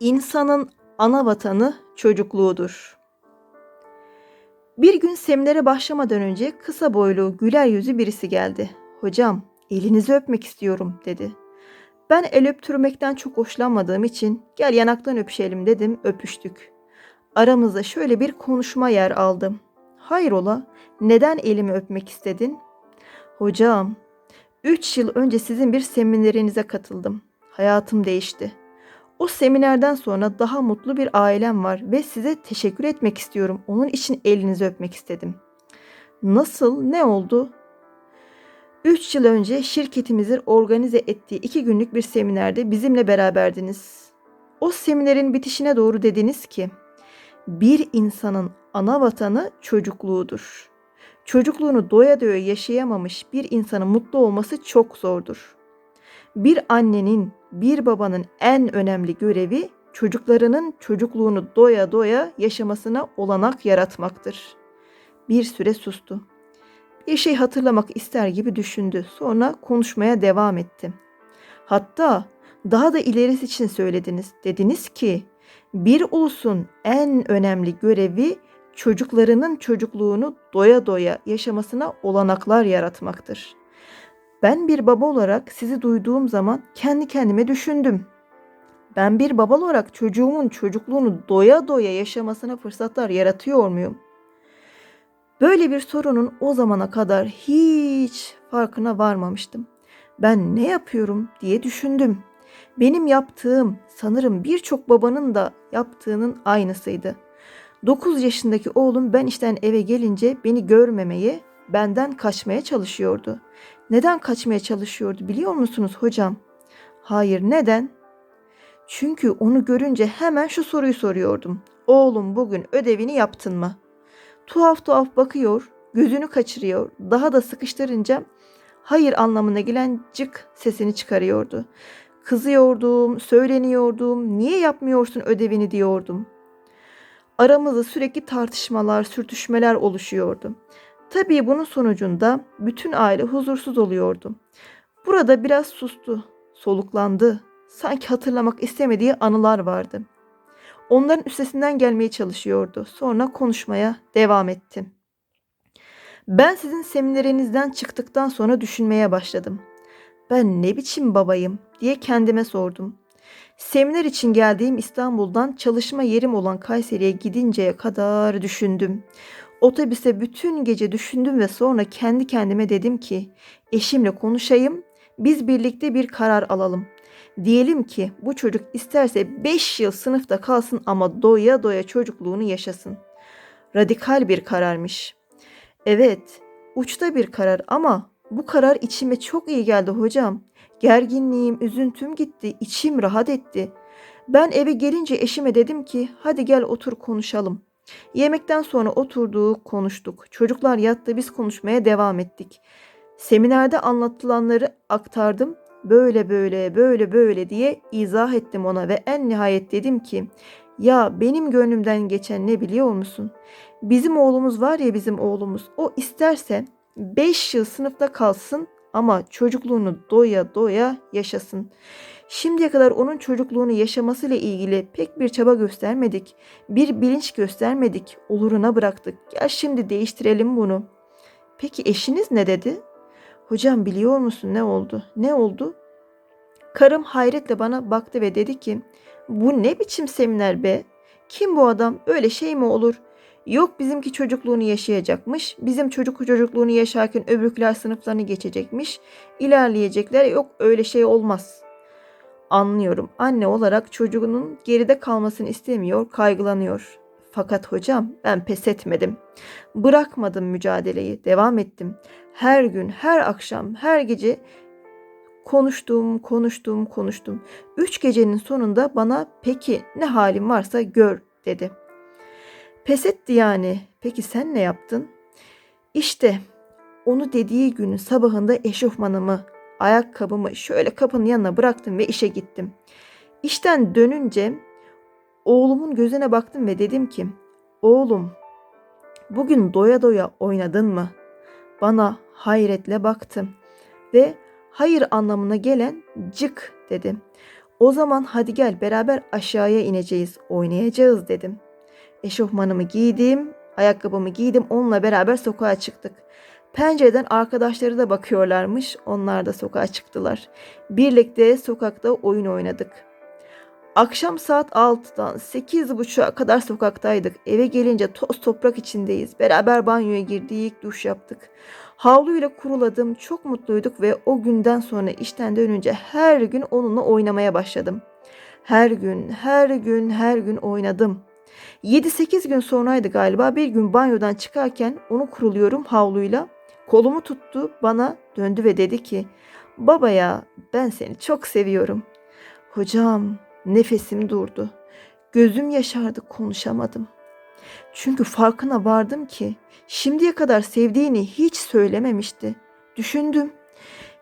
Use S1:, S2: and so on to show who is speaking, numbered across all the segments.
S1: İnsanın ana vatanı çocukluğudur. Bir gün seminere başlamadan önce kısa boylu, güler yüzü birisi geldi. Hocam, elinizi öpmek istiyorum dedi. Ben el öptürmekten çok hoşlanmadığım için gel yanaktan öpüşelim dedim, öpüştük. Aramızda şöyle bir konuşma yer aldım. Hayrola, neden elimi öpmek istedin? Hocam, üç yıl önce sizin bir seminerinize katıldım. Hayatım değişti. O seminerden sonra daha mutlu bir ailem var ve size teşekkür etmek istiyorum. Onun için elinizi öpmek istedim. Nasıl, ne oldu? Üç yıl önce şirketimizin organize ettiği iki günlük bir seminerde bizimle beraberdiniz. O seminerin bitişine doğru dediniz ki, bir insanın ana vatanı çocukluğudur. Çocukluğunu doya doya yaşayamamış bir insanın mutlu olması çok zordur. Bir annenin, bir babanın en önemli görevi çocuklarının çocukluğunu doya doya yaşamasına olanak yaratmaktır. Bir süre sustu. Bir şey hatırlamak ister gibi düşündü. Sonra konuşmaya devam etti. Hatta daha da ilerisi için söylediniz. Dediniz ki bir ulusun en önemli görevi çocuklarının çocukluğunu doya doya yaşamasına olanaklar yaratmaktır. Ben bir baba olarak sizi duyduğum zaman kendi kendime düşündüm. Ben bir baba olarak çocuğumun çocukluğunu doya doya yaşamasına fırsatlar yaratıyor muyum? Böyle bir sorunun o zamana kadar hiç farkına varmamıştım. Ben ne yapıyorum diye düşündüm. Benim yaptığım sanırım birçok babanın da yaptığının aynısıydı. 9 yaşındaki oğlum ben işten eve gelince beni görmemeye, benden kaçmaya çalışıyordu. Neden kaçmaya çalışıyordu biliyor musunuz hocam? Hayır neden? Çünkü onu görünce hemen şu soruyu soruyordum. Oğlum bugün ödevini yaptın mı? Tuhaf tuhaf bakıyor, gözünü kaçırıyor. Daha da sıkıştırınca hayır anlamına gelen cık sesini çıkarıyordu. Kızıyordum, söyleniyordum, niye yapmıyorsun ödevini diyordum. Aramızda sürekli tartışmalar, sürtüşmeler oluşuyordu. Tabii bunun sonucunda bütün aile huzursuz oluyordu. Burada biraz sustu, soluklandı. Sanki hatırlamak istemediği anılar vardı. Onların üstesinden gelmeye çalışıyordu. Sonra konuşmaya devam etti. Ben sizin seminerinizden çıktıktan sonra düşünmeye başladım. Ben ne biçim babayım diye kendime sordum. Seminer için geldiğim İstanbul'dan çalışma yerim olan Kayseri'ye gidinceye kadar düşündüm. Otobüse bütün gece düşündüm ve sonra kendi kendime dedim ki eşimle konuşayım, biz birlikte bir karar alalım. Diyelim ki bu çocuk isterse 5 yıl sınıfta kalsın ama doya doya çocukluğunu yaşasın. Radikal bir kararmış. Evet, uçta bir karar ama bu karar içime çok iyi geldi hocam. Gerginliğim, üzüntüm gitti, içim rahat etti. Ben eve gelince eşime dedim ki hadi gel otur konuşalım. Yemekten sonra oturduk, konuştuk. Çocuklar yattı, biz konuşmaya devam ettik. Seminerde anlatılanları aktardım. Böyle böyle, böyle böyle diye izah ettim ona ve en nihayet dedim ki ya benim gönlümden geçen ne biliyor musun? Bizim oğlumuz var ya bizim oğlumuz. O isterse 5 yıl sınıfta kalsın ama çocukluğunu doya doya yaşasın. Şimdiye kadar onun çocukluğunu yaşamasıyla ilgili pek bir çaba göstermedik. Bir bilinç göstermedik. Oluruna bıraktık. Gel şimdi değiştirelim bunu. Peki eşiniz ne dedi? Hocam biliyor musun ne oldu? Ne oldu? Karım hayretle bana baktı ve dedi ki bu ne biçim seminer be? Kim bu adam? Öyle şey mi olur? Yok bizimki çocukluğunu yaşayacakmış. Bizim çocuk çocukluğunu yaşarken öbürküler sınıflarını geçecekmiş. İlerleyecekler. Yok öyle şey olmaz. Anlıyorum. Anne olarak çocuğunun geride kalmasını istemiyor, kaygılanıyor. Fakat hocam ben pes etmedim. Bırakmadım mücadeleyi, devam ettim. Her gün, her akşam, her gece konuştum, konuştum, konuştum. Üç gecenin sonunda bana peki ne halim varsa gör dedi. Pes etti yani. Peki sen ne yaptın? İşte onu dediği günün sabahında eşofmanımı, ayakkabımı şöyle kapının yanına bıraktım ve işe gittim. İşten dönünce oğlumun gözüne baktım ve dedim ki, oğlum bugün doya doya oynadın mı? Bana hayretle baktı ve hayır anlamına gelen cık dedi. O zaman hadi gel beraber aşağıya ineceğiz, oynayacağız dedim. Eşofmanımı giydim, ayakkabımı giydim, onunla beraber sokağa çıktık. Pencereden arkadaşları da bakıyorlarmış, onlar da sokağa çıktılar. Birlikte sokakta oyun oynadık. Akşam saat 6'dan 8.30'a kadar sokaktaydık. Eve gelince toz toprak içindeyiz. Beraber banyoya girdik, duş yaptık. Havluyla kuruladım, çok mutluyduk ve o günden sonra işten dönünce her gün onunla oynamaya başladım. Her gün, her gün, her gün oynadım. 7-8 gün sonraydı galiba bir gün banyodan çıkarken onu kuruluyorum havluyla. Kolumu tuttu bana döndü ve dedi ki baba ya ben seni çok seviyorum. Hocam nefesim durdu. Gözüm yaşardı konuşamadım. Çünkü farkına vardım ki şimdiye kadar sevdiğini hiç söylememişti. Düşündüm.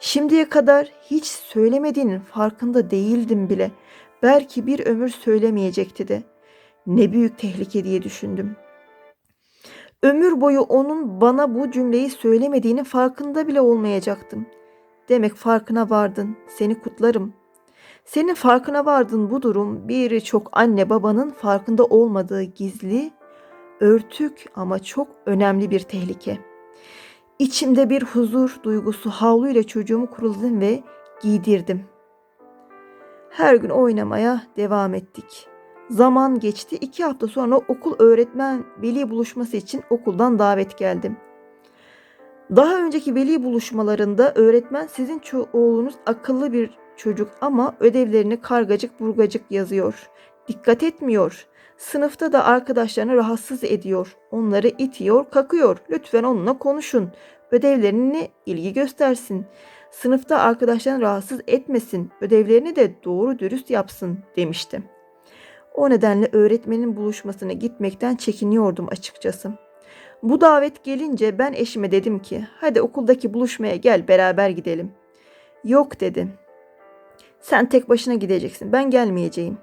S1: Şimdiye kadar hiç söylemediğinin farkında değildim bile. Belki bir ömür söylemeyecekti de. Ne büyük tehlike diye düşündüm. Ömür boyu onun bana bu cümleyi söylemediğinin farkında bile olmayacaktım. Demek farkına vardın. Seni kutlarım. Senin farkına vardın bu durum birçok anne babanın farkında olmadığı gizli, örtük ama çok önemli bir tehlike. İçimde bir huzur duygusu havluyla çocuğumu kuruladım ve giydirdim. Her gün oynamaya devam ettik. Zaman geçti. iki hafta sonra okul öğretmen veli buluşması için okuldan davet geldim. Daha önceki veli buluşmalarında öğretmen sizin oğlunuz akıllı bir çocuk ama ödevlerini kargacık burgacık yazıyor. Dikkat etmiyor. Sınıfta da arkadaşlarını rahatsız ediyor. Onları itiyor, kakıyor. Lütfen onunla konuşun. Ödevlerini ilgi göstersin. Sınıfta arkadaşlarını rahatsız etmesin. Ödevlerini de doğru dürüst yapsın demiştim. O nedenle öğretmenin buluşmasına gitmekten çekiniyordum açıkçası. Bu davet gelince ben eşime dedim ki hadi okuldaki buluşmaya gel beraber gidelim. Yok dedi. Sen tek başına gideceksin ben gelmeyeceğim.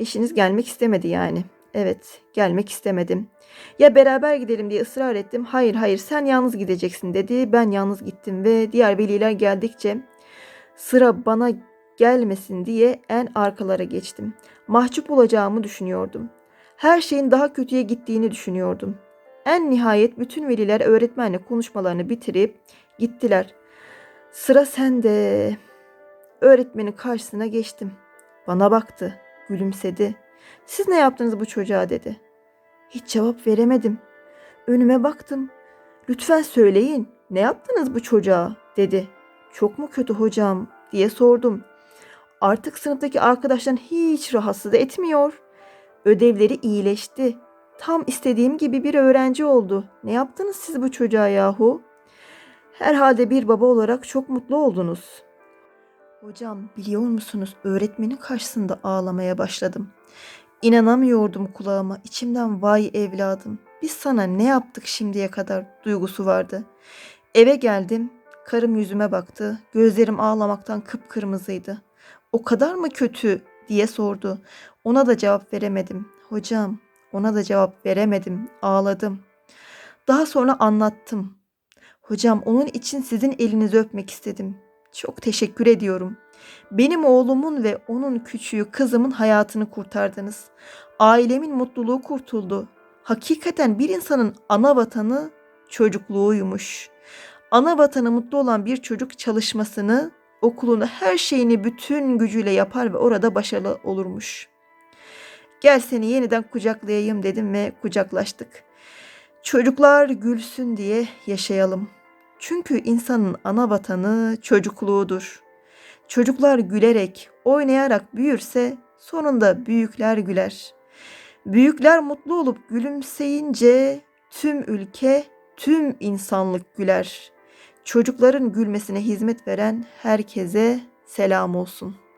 S1: Eşiniz gelmek istemedi yani. Evet gelmek istemedim. Ya beraber gidelim diye ısrar ettim. Hayır hayır sen yalnız gideceksin dedi. Ben yalnız gittim ve diğer veliler geldikçe sıra bana gelmesin diye en arkalara geçtim. Mahcup olacağımı düşünüyordum. Her şeyin daha kötüye gittiğini düşünüyordum. En nihayet bütün veliler öğretmenle konuşmalarını bitirip gittiler. Sıra sende. Öğretmenin karşısına geçtim. Bana baktı, gülümsedi. Siz ne yaptınız bu çocuğa dedi. Hiç cevap veremedim. Önüme baktım. Lütfen söyleyin. Ne yaptınız bu çocuğa dedi. Çok mu kötü hocam diye sordum. Artık sınıftaki arkadaşların hiç rahatsız etmiyor. Ödevleri iyileşti. Tam istediğim gibi bir öğrenci oldu. Ne yaptınız siz bu çocuğa yahu? Herhalde bir baba olarak çok mutlu oldunuz. Hocam biliyor musunuz öğretmenin karşısında ağlamaya başladım. İnanamıyordum kulağıma. İçimden vay evladım. Biz sana ne yaptık şimdiye kadar duygusu vardı. Eve geldim. Karım yüzüme baktı. Gözlerim ağlamaktan kıpkırmızıydı. O kadar mı kötü diye sordu. Ona da cevap veremedim. Hocam ona da cevap veremedim. Ağladım. Daha sonra anlattım. Hocam onun için sizin elinizi öpmek istedim. Çok teşekkür ediyorum. Benim oğlumun ve onun küçüğü kızımın hayatını kurtardınız. Ailemin mutluluğu kurtuldu. Hakikaten bir insanın ana vatanı çocukluğuymuş. Ana vatanı mutlu olan bir çocuk çalışmasını, okulunu, her şeyini bütün gücüyle yapar ve orada başarılı olurmuş. Gel seni yeniden kucaklayayım dedim ve kucaklaştık. Çocuklar gülsün diye yaşayalım. Çünkü insanın ana vatanı çocukluğudur. Çocuklar gülerek, oynayarak büyürse sonunda büyükler güler. Büyükler mutlu olup gülümseyince tüm ülke, tüm insanlık güler. Çocukların gülmesine hizmet veren herkese selam olsun.''